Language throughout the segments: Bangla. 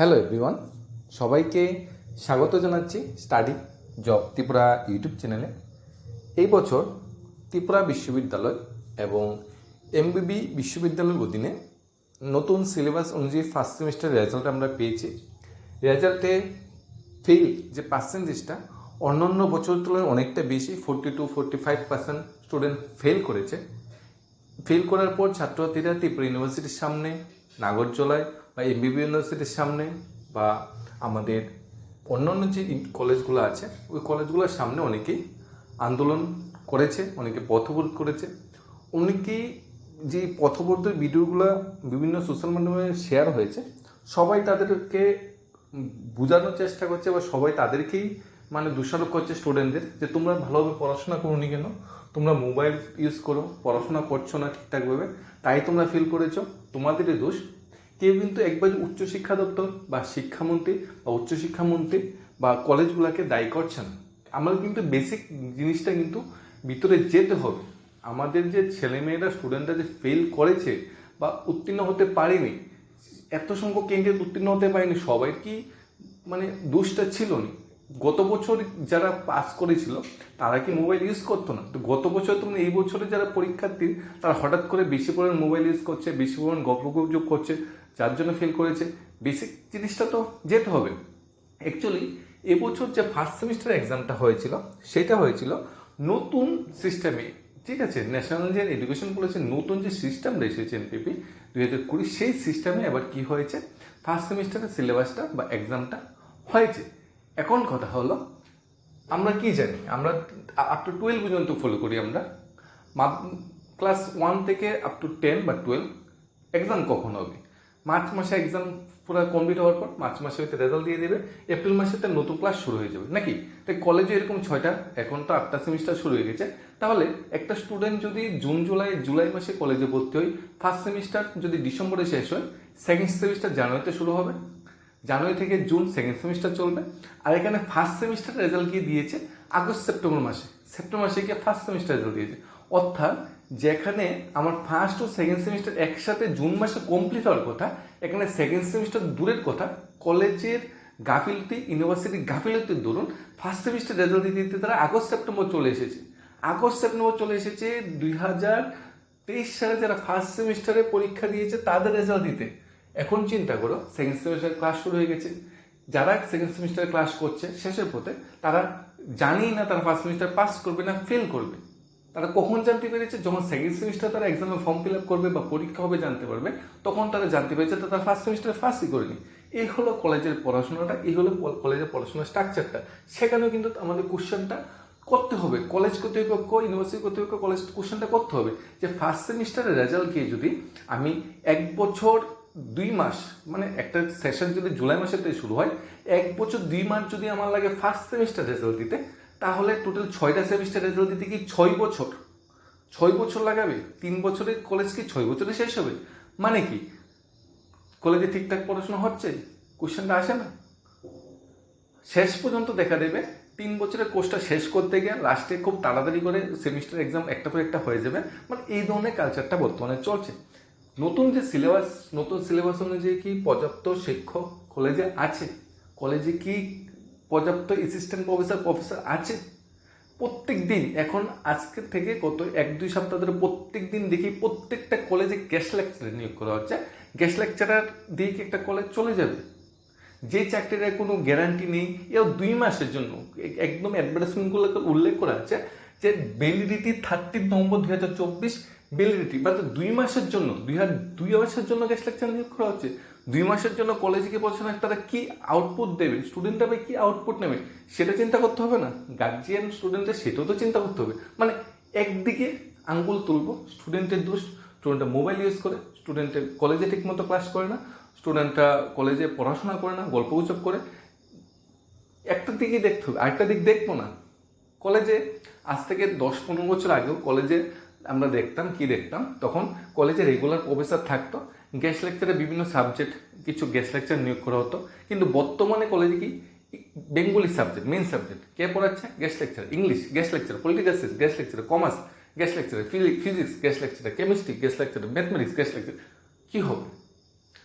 হ্যালো এভরিওয়ান সবাইকে স্বাগত জানাচ্ছি স্টাডি জব ত্রিপুরা ইউটিউব চ্যানেলে এই বছর ত্রিপুরা বিশ্ববিদ্যালয় এবং এমবিবি বিশ্ববিদ্যালয়ের অধীনে নতুন সিলেবাস অনুযায়ী ফার্স্ট সেমিস্টার রেজাল্ট আমরা পেয়েছি। রেজাল্টে ফেল যে পার্সেন্টেজটা অন্যান্য বছরের তুলনায় অনেকটা বেশি forty to forty five percent student fail করেছে। ফেল করার পর ছাত্রছাত্রীরা ত্রিপুরা ইউনিভার্সিটির সামনে নাগরজোলায় বা এমবিবি ইউনিভার্সিটির সামনে বা আমাদের অন্যান্য যে কলেজগুলো আছে, ওই কলেজগুলোর সামনে অনেকেই আন্দোলন করেছে, অনেকে পথবোধ করেছে। অনেকেই যে পথবোধের ভিডিওগুলো বিভিন্ন সোশ্যাল মাধ্যমে শেয়ার হয়েছে, সবাই তাদেরকে বোঝানোর চেষ্টা করছে বা সবাই তাদেরকেই মানে দোষারোপ করছে স্টুডেন্টদের যে তোমরা ভালোভাবে পড়াশোনা করোনি কেন? তোমরা মোবাইল ইউজ করো, পড়াশোনা করছ না ঠিকঠাকভাবে তাই তোমরা ফিল করেছ, তোমাদেরই দোষ। কেউ কিন্তু একবার উচ্চশিক্ষা দপ্তর বা শিক্ষামন্ত্রী বা উচ্চশিক্ষামন্ত্রী বা কলেজগুলোকে দায়ী করছে না আমাদের কিন্তু বেসিক জিনিসটা কিন্তু ভিতরে যেতে হবে। আমাদের যে ছেলেমেয়েরা স্টুডেন্টরা যে ফেল করেছে বা উত্তীর্ণ হতে পারেনি, এত সংখ্যক ক্যান্ডিডেট উত্তীর্ণ হতে পারেনি সবাই কি মানে দোষটা ছিল না গত বছর যারা পাস করেছিল, তারা কি মোবাইল ইউজ করতো না? তো গত বছর তুমি এই বছরে যারা পরীক্ষার্থী, তারা হঠাৎ করে বেশি পরিমাণ মোবাইল ইউজ করছে, বেশি পরিমাণ গল্পগুজব করছে, যার জন্য ফেল করেছে। বেসিক জিনিসটা তো যেতে হবে। অ্যাকচুয়ালি এবছর যে ফার্স্ট সেমিস্টার এক্সামটা হয়েছিল, সেটা হয়েছিল নতুন সিস্টেমে ঠিক আছে? ন্যাশনাল যে এডুকেশন পলিসির নতুন যে সিস্টেমটা এসেছে এনপিপি দুই হাজার কুড়ি, সেই সিস্টেমে এবার কি হয়েছে? ফার্স্ট সেমিস্টারের সিলেবাসটা বা এক্সামটা হয়েছে। এখন কথা হলো, আমরা কি জানি? আমরা আপ টু টুয়েলভ পর্যন্ত ফলো করি আমরা। ক্লাস ওয়ান থেকে আপ টু টেন বা টুয়েলভ এক্সাম কখন হবে? মার্চ মাসে এক্সাম পুরো কমপ্লিট হওয়ার পর মার্চ মাসে হয়তো রেজাল্ট দিয়ে দেবে। এপ্রিল মাসে তার নতুন ক্লাস শুরু হয়ে যাবে, নাকি? তাই কলেজে এরকম ছয়টা, এখন তো আটটা সেমিস্টার শুরু হয়ে গেছে। তাহলে একটা স্টুডেন্ট যদি জুন জুলাই জুলাই মাসে কলেজে ভর্তি হয় ফার্স্ট সেমিস্টার যদি ডিসেম্বরে শেষ হয় সেকেন্ড সেমিস্টার জানুয়ারিতে শুরু হবে। জানুয়ারি থেকে জুন সেকেন্ড সেমিস্টার চলবে। আর এখানে ফার্স্ট সেমিস্টার রেজাল্ট গিয়ে দিয়েছে? আগস্ট, সেপ্টেম্বর মাসে। সেপ্টেম্বর মাসে গিয়ে ফার্স্ট সেমিস্টার রেজাল্ট দিয়েছে। অর্থাৎ যেখানে আমার ফার্স্ট ও সেকেন্ড সেমিস্টার একসাথে জুন মাসে কমপ্লিট হওয়ার কথা, এখানে সেকেন্ড সেমিস্টার দূরের কথা, কলেজের গাফিলতি ইউনিভার্সিটির গাফিলতির দরুন ফার্স্ট সেমিস্টার রেজাল্ট দিতে দিতে তারা আগস্ট, সেপ্টেম্বর চলে এসেছে। আগস্ট, সেপ্টেম্বর চলে এসেছে দুই হাজার তেইশ সালে যারা ফার্স্ট সেমিস্টারে পরীক্ষা দিয়েছে, তাদের রেজাল্ট দিতে। এখন চিন্তা করো সেকেন্ড সেমিস্টার ক্লাস শুরু হয়ে গেছে। যারা সেকেন্ড সেমিস্টার ক্লাস করছে, শেষের পথে, তারা জানেই না তারা ফার্স্ট সেমিস্টার পাস করবে না ফেল করবে। তারা কখন জানতে পেরেছে? যখন সেকেন্ড সেমিস্টার তারা এক্সামে ফর্ম ফিল আপ করবে বা পরীক্ষা হবে জানতে পারবে, তখন তারা জানতে পেরেছে তারা ফার্স্ট সেমিস্টার ফার্স্টই করেনি। এই হলো কলেজের পড়াশোনাটা, এই হলো কলেজের পড়াশোনার স্ট্রাকচারটা সেখানেও কিন্তু আমাদের কোশ্চেনটা করতে হবে। কলেজ কর্তৃপক্ষ ইউনিভার্সিটি কর্তৃপক্ষ কলেজ কোশ্চেনটা করতে হবে যে ফার্স্ট সেমিস্টারের রেজাল্ট গিয়ে যদি আমি এক বছর দুই মাস মানে একটা সেশন যদি জুলাই মাসের থেকে শুরু হয়, এক বছর দুই মাস যদি আমার লাগে ফার্স্ট সেমিস্টার রেজাল্ট দিতে, তাহলে টোটাল ছয়টা সেমিস্টার রেজাল্ট দিতে কি ছয় বছর? ছয় বছর লাগাবে? তিন বছরে কলেজ কি ছয় বছরে শেষ হবে? মানে কি? কলেজে ঠিকঠাক পড়াশোনা হচ্ছে? কোশ্চেনটা আসে না? শেষ পর্যন্ত দেখা দেবে। তিন বছরের কোর্সটা শেষ করতে গিয়ে লাস্টে খুব তাড়াতাড়ি করে সেমিস্টার এক্সাম একটা পর একটা হয়ে যাবে। মানে এই ধরনের কালচারটা বর্তমানে চলছে। নতুন যে সিলেবাস নতুন সিলেবাস অনুযায়ী কি পর্যাপ্ত শিক্ষক কলেজে আছে? কলেজে কি পর্যাপ্ত অ্যাসিস্ট্যান্ট প্রফেসর প্রফেসর আছে? প্রত্যেক দিন এখন আজকের থেকে কত এক, দুই সপ্তাহ ধরে প্রত্যেক দিন দেখি প্রত্যেকটা কলেজে গেস্ট লেকচারার নিয়োগ করা হচ্ছে। গেস্ট লেকচারার দিয়ে কি একটা কলেজ চলে যাবে? যে চাকরির কোনো গ্যারান্টি নেই, এও দুই মাসের জন্য। একদম অ্যাডভার্টাইজমেন্টগুলোকে উল্লেখ করা আছে যে ভ্যালিডিটি থার্টিন নভেম্বর দুই হাজার চব্বিশ ভ্যালিডিটি বা দুই মাসের জন্য, দুই হাজার দুই মাসের জন্য গেস্ট লেকচার নিয়োগ করা হচ্ছে। দুই মাসের জন্য কলেজে গিয়ে পড়াশোনা, তারা কি আউটপুট দেবে? স্টুডেন্টরা কি আউটপুট নেবে? সেটা চিন্তা করতে হবে না। গার্জিয়ান স্টুডেন্টের সেটাও তো চিন্তা করতে হবে। মানে একদিকে আঙ্গুল তুলবো স্টুডেন্টের দোষ স্টুডেন্টরা মোবাইল ইউজ করে স্টুডেন্টের কলেজে ঠিকমতো ক্লাস করে না স্টুডেন্টরা কলেজে পড়াশোনা করে না, গল্প গুজব করে। একটা দিকই দেখতে হবে, আরেকটা দিক দেখব না। কলেজে আজ থেকে দশ পনেরো বছর আগেও কলেজে আমরা দেখতাম, কি দেখতাম? তখন কলেজে রেগুলার প্রফেসর থাকতো। গেস্ট লেকচারে বিভিন্ন সাবজেক্ট কিছু গেস্ট লেকচার নিয়োগ করা হতো। কিন্তু বর্তমানে কলেজে কি? বেঙ্গলি সাবজেক্ট মেন সাবজেক্ট কে পড়াচ্ছে? Guest lecture English guest lecture political science guest lecture commerce guest lecture physics guest lecture chemistry guest lecture mathematics guest lecture কী হবে?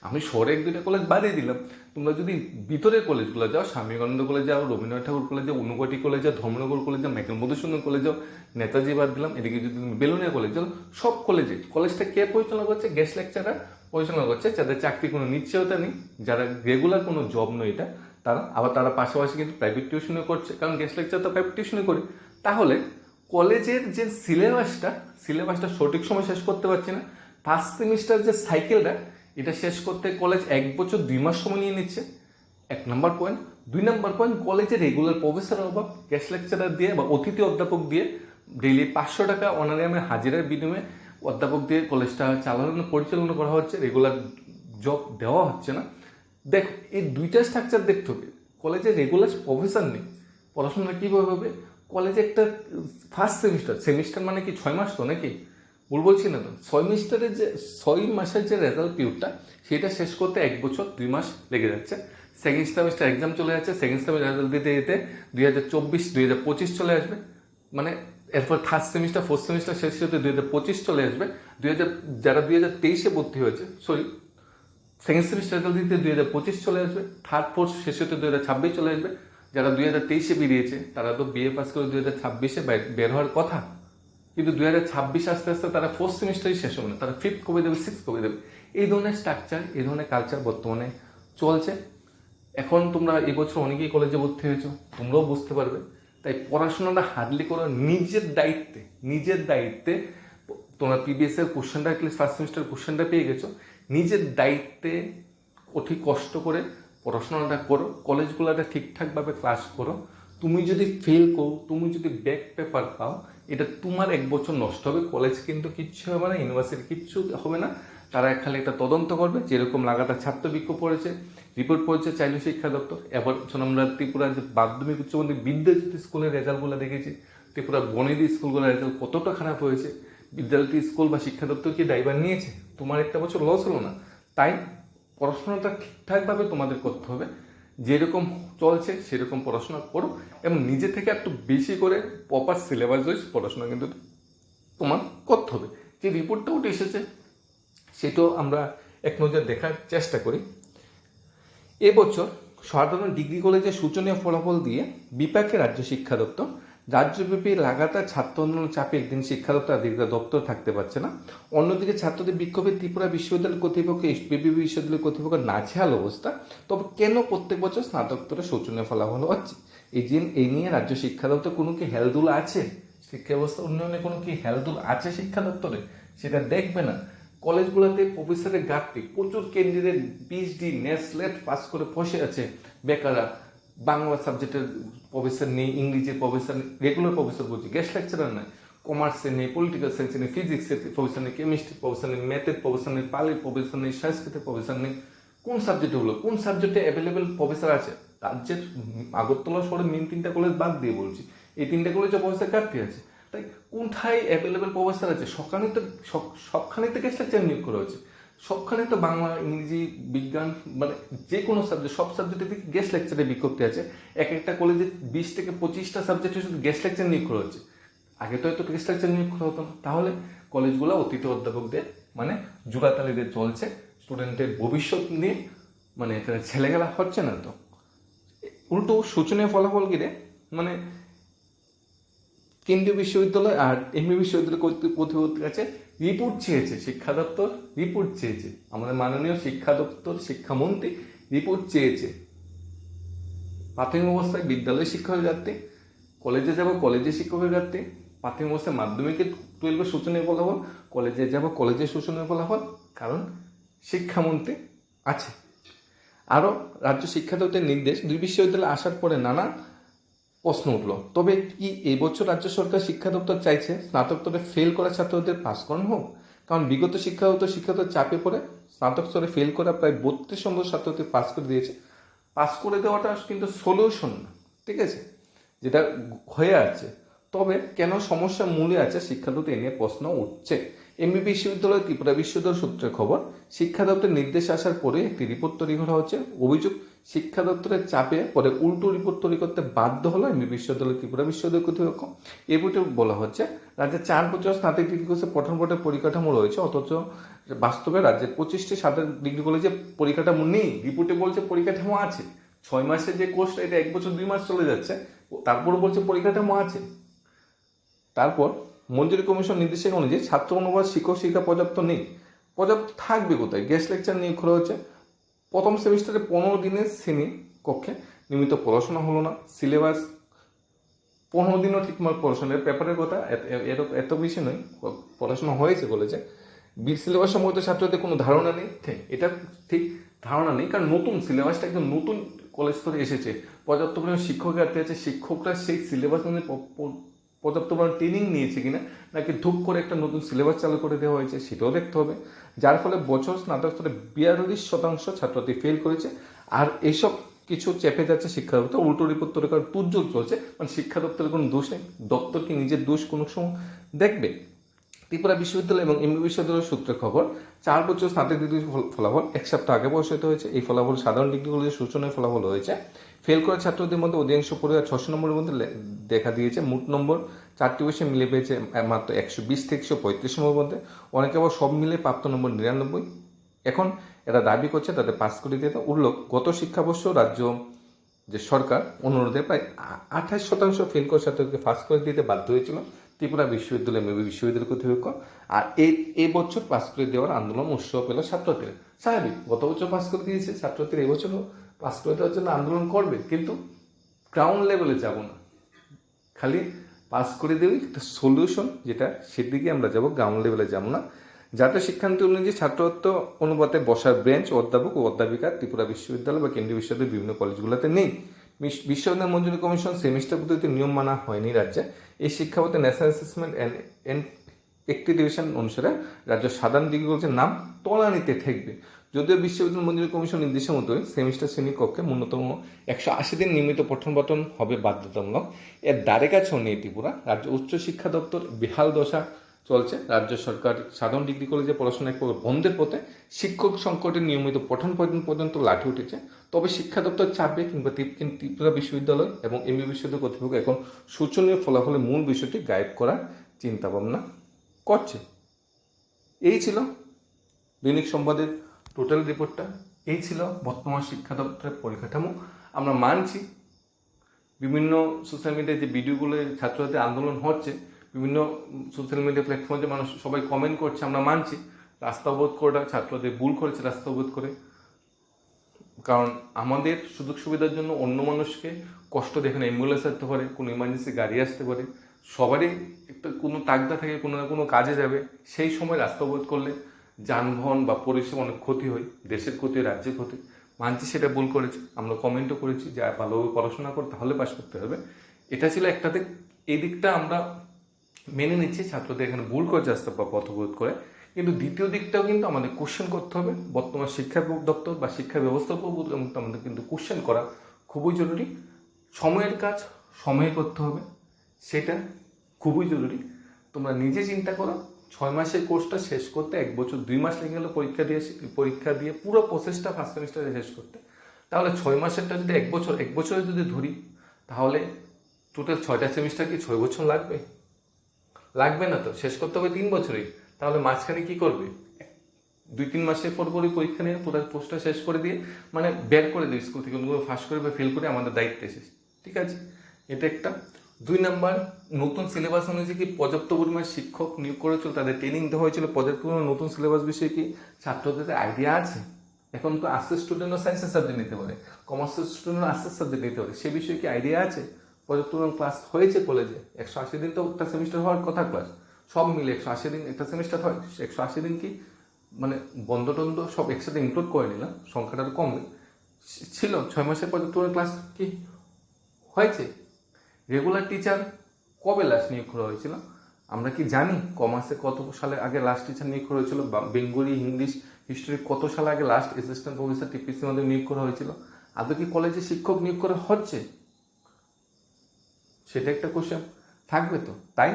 আমি শহরে এক দুইটা কলেজ বাদিয়ে দিলাম। তোমরা যদি ভিতরের কলেজগুলো যাও স্বামী বিবেকানন্দ কলেজ যাও, রবীন্দ্রনাথ ঠাকুর কলেজ যাও অনুকটি কলেজ যাও, ধর্মনগর কলেজ যাও মেকেল মধুসূদন কলেজ যাও, নেতাজি বাদ দিলাম। এদিকে যদি তুমি বেলুনিয়া কলেজ যাও, সব কলেজে কলেজটা কে পরিচালনা করছে? গেস্ট লেকচারার পরিচালনা করছে। যাদের চাকরি কোনো নিশ্চয়তা নেই, যারা রেগুলার কোনো জব নয় এটা, তারা, আবার তারা পাশাপাশি কিন্তু প্রাইভেট টিউশনও করছে। কারণ গেস্ট লেকচার তো প্রাইভেট টিউশনই করে। তাহলে কলেজের যে সিলেবাসটা সিলেবাসটা সঠিক সময় শেষ করতে পারছে না। ফার্স্ট সেমিস্টার যে সাইকেলটা এটা শেষ করতে কলেজ এক বছর দুই মাস সময় নিয়ে নিচ্ছে। এক নম্বর পয়েন্ট দুই নম্বর পয়েন্ট কলেজে রেগুলার প্রফেসরের অভাব গেস্ট লেকচারার দিয়ে বা অতিথি অধ্যাপক দিয়ে ডেইলি পাঁচশো টাকা অনারিয়ামে হাজিরার বিনিময়ে অধ্যাপক দিয়ে কলেজটা চালানো পরিচালনা করা হচ্ছে। রেগুলার জব দেওয়া হচ্ছে না। দেখ, এই দুইটা স্ট্রাকচার দেখতে হবে। কলেজে রেগুলার প্রফেসর নেই। পড়াশোনা কীভাবে হবে? কলেজে একটা ফার্স্ট সেমিস্টার সেমিস্টার মানে কি, ছয় মাস তো নাকি? ভুল বলছি না তো? ছয় সেমিস্টারের যে, ছয় মাসের যে রেজাল্ট পিরিয়ডটা সেটা শেষ করতে এক বছর, দুই মাস লেগে যাচ্ছে। সেকেন্ড সেমিস্টার এক্সাম চলে যাচ্ছে। সেকেন্ড সেমিস্টার রেজাল্ট দিতে দিতে দুই হাজার চব্বিশ, দুই হাজার পঁচিশ চলে আসবে। মানে এরপর থার্ড সেমিস্টার ফোর্থ সেমিস্টার শেষ হতে দুই হাজার পঁচিশ চলে আসবে। দুই হাজার, যারা দুই হাজার তেইশে ভর্তি হয়েছে সরি সেকেন্ড সেমিস্টার রেজাল্ট দিতে দুই হাজার পঁচিশ চলে আসবে। থার্ড ফোর্থ শেষ হতে দুই হাজার ছাব্বিশ চলে আসবে। যারা দুই হাজার তেইশে বেরিয়েছে, তারা তো বিএ পাস করে দুই হাজার ছাব্বিশে বের হওয়ার কথা। কিন্তু দুই হাজার ছাব্বিশ আস্তে আস্তে তারা ফোর্থ সেমিস্টারই শেষ হবে না, তারা ফিফথ কবে দেবে সিক্স কবে দেবে। এই ধরনের স্ট্রাকচার এই ধরনের কালচার বর্তমানে চলছে। এখন তোমরা এবছর অনেকেই কলেজে ভর্তি হয়েছো, তোমরাও বুঝতে পারবে। তাই পড়াশোনাটা হার্ডলি করো নিজের দায়িত্বে নিজের দায়িত্বে তোমরা পিবিএস এর কোশ্চেনটা অ্যাটলিস্ট ফার্স্ট সেমিস্টার কোশ্চেনটা পেয়ে গেছো। নিজের দায়িত্বে অতি কষ্ট করে পড়াশোনাটা করো কলেজগুলোতে ঠিকঠাকভাবে ক্লাস করো। তুমি যদি ফেল করো, তুমি যদি ব্যাক পেপার পাও এটা তোমার এক বছর নষ্ট হবে কলেজ কিন্তু কিচ্ছু হবে না ইউনিভার্সিটি কিচ্ছু হবে না। তারা খালি একটা তদন্ত করবে, যেরকম লাগাতার ছাত্র বিক্ষোভ পড়েছে রিপোর্ট পড়েছে চাইল্ড শিক্ষা দপ্তর। এবার আমরা ত্রিপুরার যে মাধ্যমিক, উচ্চ মাধ্যমিক বিদ্যাজ্যোতি স্কুলের রেজাল্টগুলো দেখেছি। ত্রিপুরার বনেদি স্কুলগুলোর রেজাল্ট কতটা খারাপ হয়েছে বিদ্যালয়টি স্কুল বা শিক্ষা দপ্তর কি ড্রাইভার নিয়েছে? তোমার একটা বছর লস হলো না। তাই পড়াশোনাটা ঠিকঠাকভাবে তোমাদের করতে হবে। যেরকম চলছে, সেরকম পড়াশোনা করো এবং নিজে থেকে একটু বেশি করে প্রপার সিলেবাস ওয়াইজ পড়াশোনা কিন্তু তোমার করতে হবে। যে রিপোর্টটা উঠে এসেছে, সেটাও আমরা এক নজর দেখার চেষ্টা করি। এবছর সাধারণ ডিগ্রি কলেজের সূচনীয় ফলাফল দিয়ে বিপাকে রাজ্য শিক্ষা দপ্তর রাজ্যব্যাপী লাগাতার ছাত্র আন্দোলন চাপে একদিন শিক্ষা দপ্তর আধিকারিক দপ্তর থাকতে পারছে না। অন্যদিকে ছাত্রদের বিক্ষোভে ত্রিপুরা বিশ্ববিদ্যালয় কর্তৃপক্ষ বিবি বিশ্ববিদ্যালয় কর্তৃপক্ষ নাজেহাল অবস্থা। তবে কেন প্রত্যেক বছর স্নাতকোত্তরে শোচনীয় ফলাফল হচ্ছে? এই দিন এই নিয়ে রাজ্য শিক্ষা দপ্তর কোনো কি হেলদুল আছে? শিক্ষা ব্যবস্থা উন্নয়নে কোনো কি হেলদুল আছে শিক্ষা দপ্তরে সেটা দেখবে না। কলেজগুলোতে প্রফেসরের ঘাটতি, প্রচুর ক্যান্ডিডেট পিএইচডি নেসলেট পাস করে বসে আছে বেকাররা। বাংলা সাবজেক্টের প্রফেসর নেই, ইংরেজির প্রফেসর নেই রেগুলার প্রফেসর বলছি গেস্ট লেকচারার নাই কমার্সে নেই পলিটিক্যাল সায়েন্সে নেই ফিজিক্সের প্রফেসর নেই কেমিস্ট্রি প্রফেসর নেই ম্যাথের প্রফেসর নেই, পালির প্রফেসর নেই, সংস্কৃতের প্রফেসর নেই, কোন সাবজেক্টে হলো, কোন সাবজেক্টে অ্যাভেলেবেল প্রফেসর আছে? রাজ্যের আগরতলা শহরে মেন তিনটা কলেজ বাদ দিয়ে বলছি, এই তিনটা কলেজে প্রফেসর ঘাটতি আছে? তাই কোনটায় অ্যাভেলেবেল প্রফেসর আছে? সবখানে তো সবখানে তো গেস্ট লেকচার নিয়োগ করা হয়েছে। সবখানে তো বাংলা, ইংরেজি, বিজ্ঞান মানে যে কোনো সাবজেক্ট সব সাবজেক্টের দিকে গেস্ট লেকচারে বিজ্ঞপ্তি আছে। এক একটা কলেজে বিশ থেকে পঁচিশটা সাবজেক্টে শুধু গেস্ট লেকচার নিয়োগ করা হচ্ছে। আগে তো হয়তো গেস্ট লেকচার নিয়োগ করা হতো না। তাহলে কলেজগুলো অতিথি অধ্যাপকদের মানে জুড়াতালিদের চলছে। স্টুডেন্টের ভবিষ্যৎ নিয়ে মানে এখানে ছেলেগেলা হচ্ছে না তো। উল্টো শোচনীয় ফলাফল গিরে মানে কেন্দ্রীয় বিশ্ববিদ্যালয় আর এমনি বিশ্ববিদ্যালয় কর্তৃপক্ষের কাছে রিপোর্ট চেয়েছে, শিক্ষা দপ্তর রিপোর্ট চেয়েছে, আমাদের মাননীয় শিক্ষা দপ্তর, শিক্ষামন্ত্রী রিপোর্ট চেয়েছে। প্রাথমিক অবস্থায় বিদ্যালয় শিক্ষকের ঘাটতি কলেজে যাব, কলেজে শিক্ষকের ঘাটতি প্রাথমিক অবস্থায় মাধ্যমিকে টুয়েলভের সূচনীয় ফলাফল, কলেজে যাব কলেজের সূচনীয় ফলাফল, কারণ শিক্ষামন্ত্রী আছে। আরও রাজ্য শিক্ষা দপ্তরের নির্দেশ, দুই বিশ্ববিদ্যালয়ে আসার পরে নানা প্রশ্ন উঠল। তবে কি এই বছর রাজ্য সরকার শিক্ষা দপ্তর চাইছে স্নাতকোত্তরে ফেল করা ছাত্রদের পাস করানো হোক? কারণ বিগত শিক্ষা দপ্তর শিক্ষা দপ্তর চাপে পড়ে স্নাতক স্তরে ফেল করা প্রায় বত্রিশ নম্বর ছাত্রদের পাস করে দিয়েছে। পাস করে দেওয়াটা কিন্তু সলিউশন না, ঠিক আছে? যেটা হয়ে আছে। তবে কেন সমস্যা মূলে আছে শিক্ষা দপ্তর এ নিয়ে প্রশ্ন উঠছে? এমবি বিশ্ববিদ্যালয় ত্রিপুরা বিশ্ববিদ্যালয় সূত্রে খবর শিক্ষা দপ্তরের নির্দেশ আসার পরে একটি রিপোর্ট তৈরি করা হচ্ছে। অভিযোগ, শিক্ষা দপ্তরের চাপে পরে উল্টো রিপোর্ট তৈরি করতে বাধ্য হলো এমবি বিশ্ববিদ্যালয় ত্রিপুরা বিশ্ববিদ্যালয় কর্তৃপক্ষ। এই বইতে বলা হচ্ছে, রাজ্যে চার বছর স্নাতক ডিগ্রি কোর্সে পঠন পঠের পরিকাঠামো রয়েছে, অথচ বাস্তবে রাজ্যের পঁচিশটি সাধারণ ডিগ্রি কলেজে পরীক্ষাটা নেই। রিপোর্টে বলছে পরিকাঠামো আছে। ছয় মাসের যে কোর্সটা এটা এক বছর দুই মাস চলে যাচ্ছে। তারপরে বলছে পরিকাঠামো আছে। তারপর মঞ্জুরি কমিশন নির্দেশিকা অনুযায়ী ছাত্র অনুবাদ শিক্ষক শিক্ষা পর্যাপ্ত নেই। পর্যাপ্ত থাকবে কোথায়? গেস্ট লেকচার নিয়োগ করা হচ্ছে প্রথম সেমিস্টারে পনেরো দিনের শ্রেণি কক্ষে নিয়মিত পড়াশোনা হলো না। সিলেবাস পনেরো দিনও ঠিকমতো পড়াশোনা পেপারের কথা এত- এত বেশি নয়। পড়াশোনা হয়েছে বি সিলেবাস সম্পর্কে ছাত্রদের কোনো ধারণা নেই। এটা ঠিক ধারণা নেই। কারণ নতুন সিলেবাসটা একদম নতুন কলেজ থেকে এসেছে। পর্যাপ্ত পরিমাণ শিক্ষক ঘাটতি আছে। শিক্ষকরা সেই সিলেবাস প- পর্যাপ্ত পরিমাণ ট্রেনিং নিয়েছে কিনা, নাকি ধূপ করে একটা নতুন সিলেবাস চালু করে দেওয়া হয়েছে, সেটাও দেখতে হবে। যার ফলে বছর স্নাতক স্তরে বিয়াল্লিশ শতাংশ ছাত্রছাত্রী ফেল করেছে। আর এইসব কিছু চেপে যাচ্ছে শিক্ষা দপ্তর উল্টো রিপোর্ট তৈরি করার চলছে। মানে শিক্ষা দপ্তরের কোনো দোষ নেই। দপ্তর কি নিজের দোষ কোনো সময় দেখবে? ত্রিপুরা বিশ্ববিদ্যালয় এবং এমবি বিশ্ববিদ্যালয়ের সূত্রে খবর, চার বছর স্নাতক ডিগ্রি ফলাফল এক সপ্তাহ আগে প্রকাশিত হয়েছে। এই ফলাফল সাধারণ ডিগ্রি কলেজের সূচনায় ফলাফল হয়েছে। ফেল করা ছাত্রদের মধ্যে অধিকাংশ পরিবার ছশো নম্বরের মধ্যে দেখা দিয়েছে। মোট নম্বর চারটি বছর মিলে পেয়েছে মাত্র একশো বিশ থেকে একশো পঁয়ত্রিশ নম্বরের মধ্যে। অনেকে আবার সব মিলে প্রাপ্ত নম্বর নিরানব্বই। এখন এরা দাবি করছে তাদের পাস করে দিতে উল্লেখ গত শিক্ষাবর্ষ রাজ্য যে সরকার অনুরোধে প্রায় আঠাশ শতাংশ ফেল করা ছাত্রকে পাস করে দিতে বাধ্য হয়েছিল। ত্রিপুরা বিশ্ববিদ্যালয় মেবি বিশ্ববিদ্যালয় কর্তৃপক্ষ। আর এই এই বছর পাস করে দেওয়ার আন্দোলন উৎসাহ পেল ছাত্রদের। স্বাভাবিক, গত বছর পাস করে দিয়েছে, ছাত্রদের এবছরও পাস করে দেওয়ার জন্য আন্দোলন করবে। কিন্তু গ্রাউন্ড লেভেলে যাব না। খালি পাস করে দেবে একটা সলিউশন যেটা সেদিকে আমরা যাব গ্রাউন্ড লেভেলে যাব না। যাতে শিক্ষান্ত অনুযায়ী ছাত্রত্ব অনুপাতে বসার বেঞ্চ অধ্যাপক ও অধ্যাপিকা ত্রিপুরা বিশ্ববিদ্যালয় বা কেন্দ্রীয় বিশ্ববিদ্যালয়ের বিভিন্ন কলেজগুলোতে নেই। বিশ্ববিদ্যালয় মঞ্জুরি কমিশন সেমিস্টার পদ্ধতিতে নিয়ম মানা হয়নি রাজ্যে। এই শিক্ষাপথে ন্যাশনাল অ্যাসেসমেন্ট অ্যান্ড একটি ডিভিশন অনুসারে রাজ্য সাধারণ ডিগ্রি কলেজের নাম তলানিতে ঠেকবে। যদিও বিশ্ববিদ্যালয় মঞ্জুরি কমিশন নির্দেশের মতো সেমিস্টার শ্রেণি কক্ষে ন্যূনতম একশো আশি দিন নিয়মিত পঠন পাঠন হবে বাধ্যতামূলক। এর দ্বারে কাছেও নেই ত্রিপুরা রাজ্য উচ্চ শিক্ষা দপ্তর, বেহাল দশা চলছে। রাজ্য সরকার সাধারণ ডিগ্রি কলেজে পড়াশোনা এক বন্ধের পথে শিক্ষক সংকটের নিয়মিত পঠন পাঠন পর্যন্ত লাঠি উঠেছে। তবে শিক্ষা দপ্তর চাপবে কিংবা ত্রিপ- ত্রিপুরা বিশ্ববিদ্যালয় এবং এমবি বিশ্ববিদ্যালয় কর্তৃপক্ষ এখন শোচনীয় ফলাফলের মূল বিষয়টি গায়েব করার চিন্তা ভাবনা করছে। এই ছিল দৈনিক সংবাদের টোটাল রিপোর্টটা এই ছিল। বর্তমান শিক্ষা দপ্তরের পরিকাঠামো। আমরা মানছি, বিভিন্ন সোশ্যাল মিডিয়ায় যে ভিডিওগুলো ছাত্রছাত্রী আন্দোলন হচ্ছে, বিভিন্ন সোশ্যাল মিডিয়া প্ল্যাটফর্মে মানুষ সবাই কমেন্ট করছে, আমরা মানছি। রাস্তা অবরোধ করাটা ছাত্রদের ভুল করেছে, রাস্তা অবরোধ করে। কারণ আমাদের সুযোগ সুবিধার জন্য অন্য মানুষকে কষ্ট দেখে না অ্যাম্বুলেন্স আসতে পারে, কোনো ইমার্জেন্সি গাড়ি আসতে পারে। সবারই একটা কোনো তাগদা থাকে, কোনো না কোনো কাজে যাবে। সেই সময় রাস্তা অবরোধ করলে যানবাহন বা পরিষেবা অনেক ক্ষতি হয়, দেশের ক্ষতি, রাজ্যের ক্ষতি। মানছি সেটা ভুল করেছি। আমরা কমেন্টও করেছি যে ভালোভাবে পড়াশোনা করে তাহলে পাস করতে হবে। এটা ছিল একটা দিক। এই দিকটা আমরা মেনে নিচ্ছি। ছাত্রদের এখানে ভুল করে আসতে বা পথবোধ করে। কিন্তু দ্বিতীয় দিকটাও কিন্তু আমাদের কোশ্চেন করতে হবে। বর্তমান শিক্ষা দপ্তর বা শিক্ষা কিন্তু আমাদের কিন্তু কোশ্চেন করা খুবই জরুরি। সময়ের কাজ সময়ে করতে হবে। সেটা খুবই জরুরি। তোমরা নিজে চিন্তা করো। ছয় মাসের কোর্সটা শেষ করতে, এক বছর, দুই মাস লেগে গেলো পরীক্ষা দিয়ে পরীক্ষা দিয়ে পুরো প্রসেসটা ফার্স্ট সেমিস্টারে শেষ করতে। তাহলে ছয় মাসেরটা যদি এক বছর, এক বছরে যদি ধরি, তাহলে টোটাল ছয়টা সেমিস্টার কি ছয় বছর লাগবে? লাগবে না তো, শেষ করতে হবে তিন বছরেই তাহলে মাঝখানে কি করবে? দুই, তিন মাসের পর পরই পরীক্ষা নিয়ে পুরো কোর্সটা শেষ করে দিয়ে মানে বের করে দিই স্কুল থেকে, ওগুলো ফার্স্ট করে বা ফেল করে আমাদের দায়িত্বে এসেছে। ঠিক আছে? এটা একটা। দুই নাম্বার, নতুন সিলেবাস অনুযায়ী কি পর্যাপ্ত পরিমাণ শিক্ষক নিয়োগ করেছিল? তাদের ট্রেনিং দেওয়া হয়েছিল। পর্যাপ্ত পরিমাণ নতুন সিলেবাস বিষয়ে কি ছাত্রদের আইডিয়া আছে? এখন তো আর্টসের স্টুডেন্টও সায়েন্সের সাবজেক্ট নিতে পারে। কমার্সের স্টুডেন্টও আর্টসের সাবজেক্ট নিতে পারে। সে বিষয়ে কি আইডিয়া আছে? পর্যাপ্ত পরিমাণ ক্লাস হয়েছে কলেজে একশো আশি দিন তো একটা সেমিস্টার হওয়ার কথা ক্লাস সব মিলে একশো আশি দিন একটা সেমিস্টার হয়। একশো আশি দিন কি মানে বন্ধ টন্ধ সব একসাথে ইনক্লুড করে নিলাম। সংখ্যাটা আরও কম ছিল। ছয় মাসের পর্যন্ত তোমার ক্লাস কি হয়েছে? রেগুলার টিচার কবে লাস্ট নিয়োগ করা হয়েছিল? আমরা কি জানি? কমার্সে কত সালে আগে লাস্ট টিচার নিয়োগ করা হয়েছিল? বেঙ্গলি, ইংলিশ হিস্ট্রি কত সালে আগে লাস্ট অ্যাসিস্ট্যান্ট প্রফেসর টিপিসির মধ্যে নিয়োগ করা হয়েছিল? আদৌ কি কলেজে শিক্ষক নিয়োগ করা হচ্ছে? সেটা একটা কোশ্চেন থাকবে তো, তাই?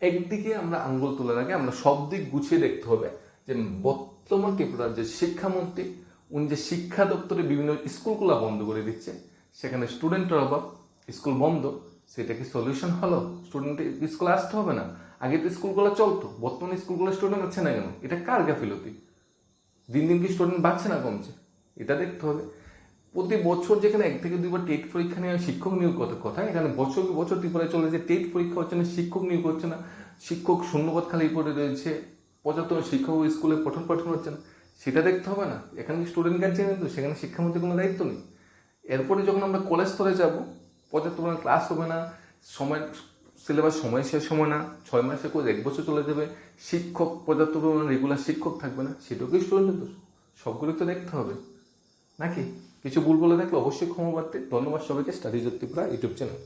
একদিকে আমরা আঙ্গুল তোলার আগে আমরা সব দিক গুছিয়ে দেখতে হবে যে বর্তমান ত্রিপুরার যে শিক্ষামন্ত্রী, উনি যে শিক্ষা দপ্তরে বিভিন্ন স্কুলগুলো বন্ধ করে দিচ্ছে, সেখানে স্টুডেন্টের অভাব, স্কুল বন্ধ। সেটা কি সলিউশন হলো? স্টুডেন্ট স্কুলে আসতে হবে না? আগে তো স্কুলগুলো চলতো, বর্তমানে স্কুলগুলো স্টুডেন্ট আছে না কেন? এটা কার গাফিলতি? দিন দিন কি স্টুডেন্ট বাড়ছে না কমছে? এটা দেখতে হবে। প্রতি বছর যেখানে এক থেকে দুইবার টেট পরীক্ষা নিয়ে শিক্ষক নিয়োগ করতে কথা? এখানে বছর বছর ত্রিপুরায় চলে যে টেট পরীক্ষা হচ্ছে না, শিক্ষক নিয়োগ হচ্ছে না। শিক্ষক শূন্যপদ খালি পড়ে রয়েছে। পর্যাপ্ত শিক্ষক স্কুলে পঠন পাঠন হচ্ছে না। সেটা দেখতে হবে না। এখানে স্টুডেন্ট গার্জেন কিন্তু সেখানে শিক্ষামন্ত্রীর কোনো দায়িত্ব নেই। এরপরে যখন আমরা কলেজ স্তরে যাব পর্যাপ্ত পরিমাণ ক্লাস হবে না, সময় সিলেবাস সময় শেষ হবে না, ছয় মাসে করে এক বছর চলে যাবে, শিক্ষক পর্যাপ্ত পরিমাণ রেগুলার শিক্ষক থাকবে না, সেটাও কি স্টুডেন্টের দোষ? সবগুলো তো দেখতে হবে। নাকি? কিছু ভুল বলে থাকলে অবশ্যই ক্ষমা ধন্যবাদ সবাইকে স্টাডি জ্যোতিপুরা ইউটিউব চ্যানেল